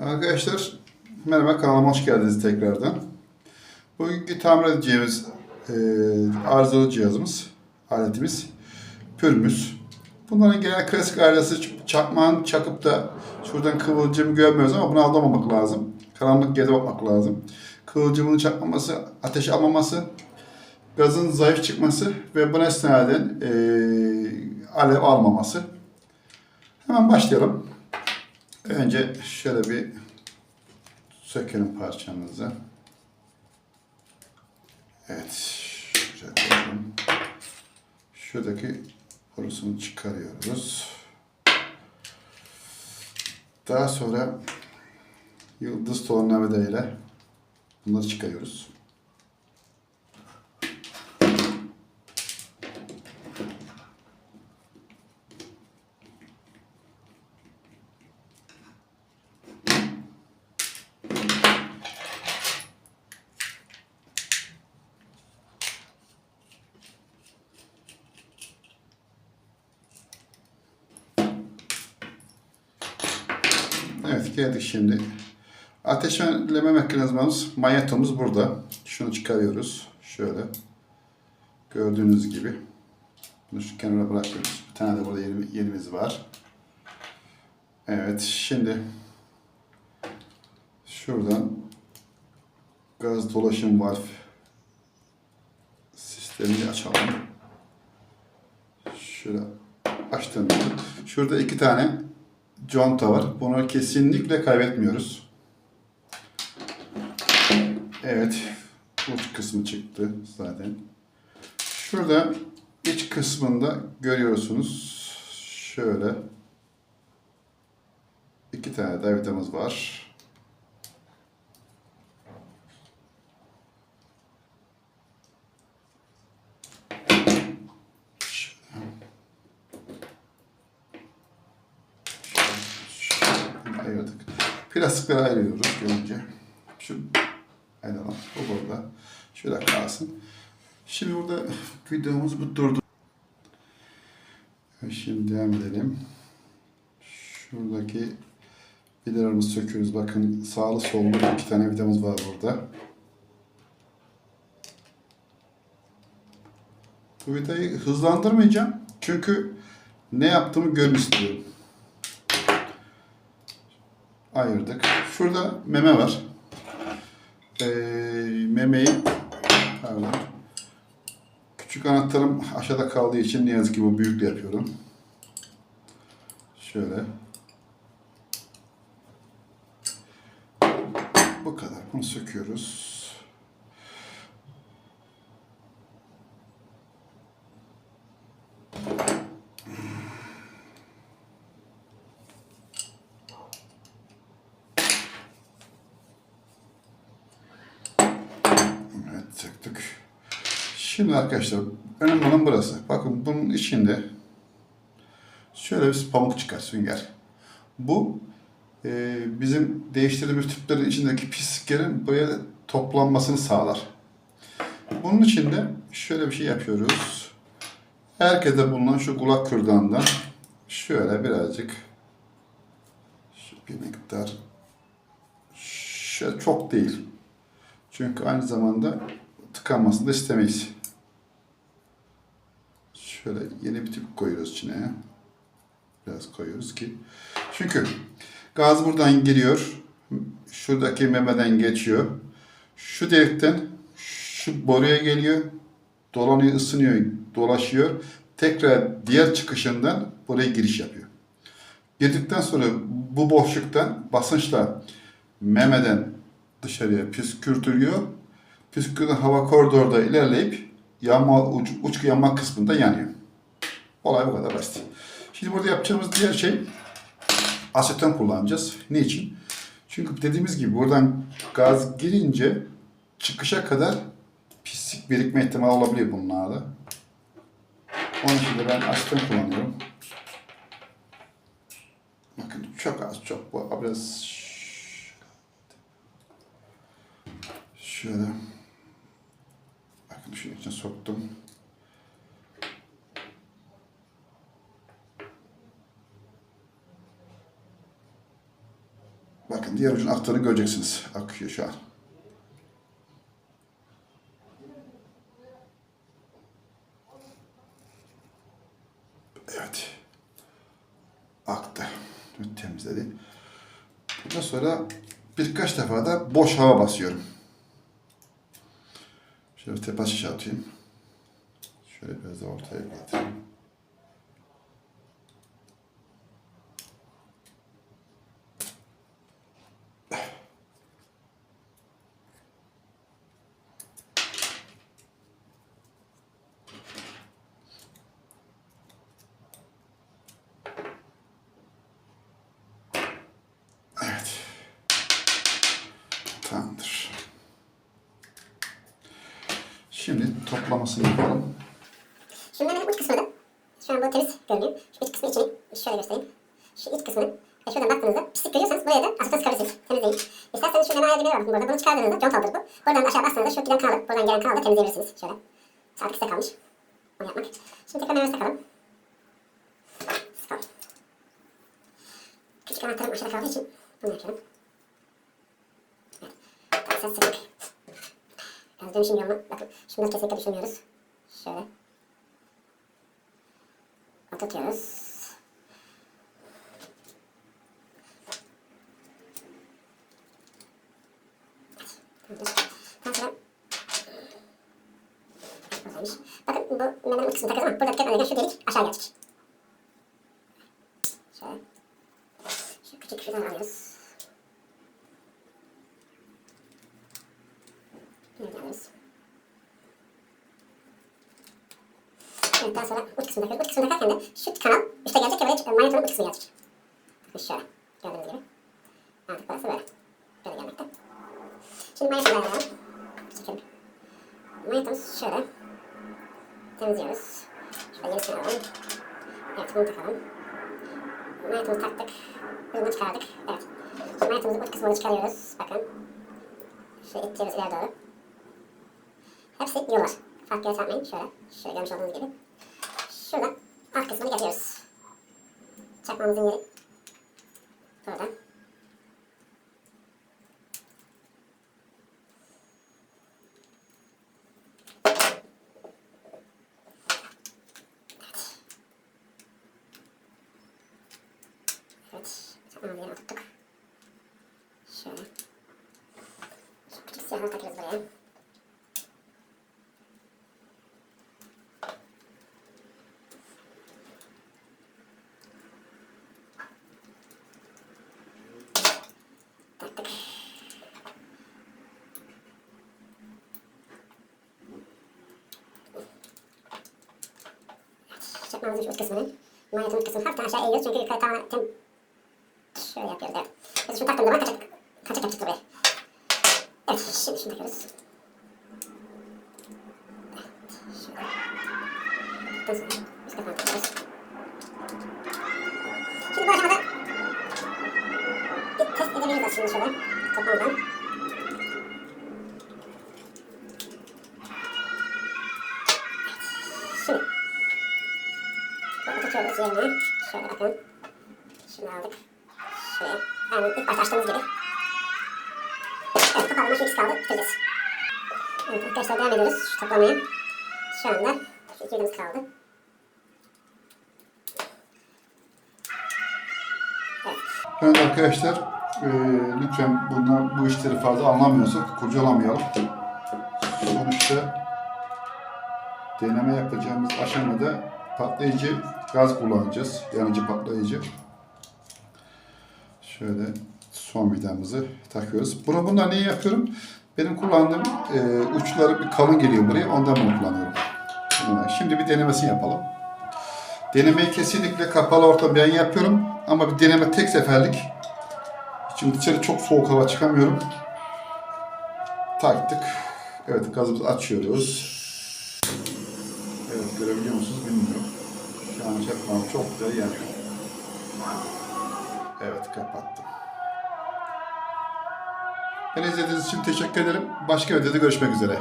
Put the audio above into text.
Arkadaşlar merhaba kanalıma hoş geldiniz tekrardan. Bugünkü tamir edeceğimiz e, arızalı cihazımız, aletimiz pürmüz. Bunların genel klasik arızası çakmağın çakıp da şuradan kıvılcım görmüyoruz ama buna aldamamak lazım. Karanlık yere bakmak lazım. Kıvılcımın çakmaması, ateş almaması, gazın zayıf çıkması ve buna esnaden e, alev almaması. Hemen başlayalım. Önce şöyle bir sökelim parçamızı. Evet. Şöyle. Şuradaki borusunu çıkarıyoruz. Daha sonra yıldız tornavida ile bunları çıkarıyoruz. Evet geldik şimdi. Ateşleme mekanizmamız, manyetomuz burada. Şunu çıkarıyoruz. Şöyle. Gördüğünüz gibi. Bunu şu kenara bırakıyoruz. Bir tane de burada yeni, yenimiz var. Evet şimdi şuradan gaz dolaşım valf sistemini açalım. Şöyle açtım. Şurada iki tane conta var. Bunu kesinlikle kaybetmiyoruz. Evet. Uç kısmı çıktı zaten. Şurada iç kısmında görüyorsunuz. Şöyle. iki tane davidamız var. ayırdık. Plastikleri ayırıyoruz önce. Şu ayıralım. Bu burada. Şöyle kalsın. Şimdi burada videomuz bu durdu. Şimdi devam edelim. Şuradaki vidalarımızı söküyoruz. Bakın sağlı sollu iki tane vidamız var burada. Bu vidayı hızlandırmayacağım. Çünkü ne yaptığımı görün istiyorum ayırdık. Şurada meme var. Ee, memeyi pardon, küçük anahtarım aşağıda kaldığı için ne yazık ki bu büyükle yapıyorum. Şöyle. Bu kadar. Bunu söküyoruz. Evet söktük. Şimdi arkadaşlar önemli olan burası. Bakın bunun içinde şöyle bir pamuk çıkar sünger. Bu e, bizim değiştirdiğimiz tüplerin içindeki pisliklerin buraya toplanmasını sağlar. Bunun içinde şöyle bir şey yapıyoruz. Herkese bulunan şu kulak kürdanından şöyle birazcık şu bir miktar şöyle çok değil. Çünkü aynı zamanda tıkanmasını da istemeyiz. Şöyle yeni bir tüp koyuyoruz içine. Biraz koyuyoruz ki. Çünkü gaz buradan giriyor. Şuradaki memeden geçiyor. Şu delikten şu boruya geliyor. Dolanıyor, ısınıyor, dolaşıyor. Tekrar diğer çıkışından buraya giriş yapıyor. Girdikten sonra bu boşluktan basınçla memeden dışarıya püskürtülüyor. Püskürtülen hava koridorda ilerleyip yanma, uç, uç yanma kısmında yanıyor. Olay bu kadar basit. Şimdi burada yapacağımız diğer şey aseton kullanacağız. Niçin? Çünkü dediğimiz gibi buradan gaz girince çıkışa kadar pislik birikme ihtimali olabiliyor bunlarda. Onun için de ben aseton kullanıyorum. Bakın çok az çok bu biraz Şöyle. Bakın şunun içine soktum. Bakın diğer ucun aktığını göreceksiniz. Akıyor şu an. Evet. Aktı. Temizledi. Bundan sonra birkaç defa da boş hava basıyorum. Şöyle tepe şişe atayım. Şöyle biraz da ortaya getireyim. Evet. Tamamdır. Şimdi toplamasını yapalım. Şimdi benim uç kısmı da şu an bu temiz görünüyor. Şu iç kısmı içini şöyle göstereyim. Şu iç kısmını e, şuradan baktığınızda pislik görüyorsanız buraya da aseton sıkabilirsiniz. Temizleyin. İsterseniz şuradan ayarlamayı var. Burada bunu çıkardığınızda contaldır bu. Buradan aşağı bastığınızda şu giden kanalı, buradan gelen kanalı da temizleyebilirsiniz. Şöyle. Saatlik size kalmış. Onu yapmak. Şimdi tekrar mememizi takalım. Küçük anahtarım aşağıda kaldığı için bunu yapıyorum. Evet. Taksat sıkık. Biraz dönüşüm yoluna bakın. Şunları kesinlikle düşünmüyoruz. Şöyle. Oturtuyoruz. Buradaymış. Bakın bu memenin kısmı takıyoruz ama burada dikkat ederken şu delik aşağı gelecek. Şöyle. Şu küçük şuradan alıyoruz. Yine alıyoruz. Evet, daha sonra uç kısmını takıyoruz. Uç kısmını takarken de şu kanal üstte gelecek ve buraya çık- manyetonun uç kısmı gelecek. Bakın şöyle. Gördüğünüz gibi. Artık burası böyle. Böyle gelmekte. Şimdi manyetonu ayarlayalım. Çekelim. Manyetomuz şöyle. Temizliyoruz. Şöyle yenisini alalım. Evet bunu takalım. Manyetomuzu taktık. Bunu çıkardık. Evet. Şimdi manyetomuzun uç kısmını çıkarıyoruz. Bakın. Şöyle ittiriyoruz ileri doğru. Hepsi yollar. Fark yaratmayın. Şöyle. Şöyle görmüş olduğunuz gibi. Şuradan alt kısmını getiriyoruz. Çakmamızın yeri. Burada. Evet. Çakmamızı yerine. Şöyle. Şu küçük siyahını takıyoruz buraya. taktık. Şu üst kısmını, manyetin üst kısmını hafiften aşağı eğiyoruz çünkü yukarı tamamen tem... Şöyle yapıyoruz evet. Biz şunu taktığımız zaman kaçak, kaçak yapacak buraya. Evet, şimdi şunu takıyoruz. Evet, şöyle. Taktıktan sonra üst kısmını takıyoruz. Şimdi bu aşamada bir test edebiliriz aslında şöyle. Toplamadan. Şimdi. Böyle oturtuyoruz yerine. Şöyle bakın. Şunu aldık. Şuraya. Yani ilk başta açtığımız gibi. Evet kapağımız şu ikisi kaldı. Bitireceğiz. Evet arkadaşlar devam ediyoruz şu toplamaya. Şu anda şu iki elimiz kaldı. Evet. Evet arkadaşlar, eee, lütfen bunlar, bu işleri fazla anlamıyorsak kurcalamayalım. Sonuçta deneme yapacağımız aşamada patlayıcı gaz kullanacağız. Yanıcı patlayıcı. Şöyle son vidamızı takıyoruz. Bunu bundan niye yapıyorum? Benim kullandığım eee, uçları bir kalın geliyor buraya. Ondan bunu kullanıyorum. Şimdi bir denemesini yapalım. Denemeyi kesinlikle kapalı ortam ben yapıyorum. Ama bir deneme tek seferlik. Şimdi dışarı çok soğuk hava çıkamıyorum. Taktık. Evet gazımızı açıyoruz. Evet görebiliyor musunuz bilmiyorum. An çakmağım çok güzel yanıyor. Evet kapattım. Beni izlediğiniz için teşekkür ederim. Başka videoda görüşmek üzere.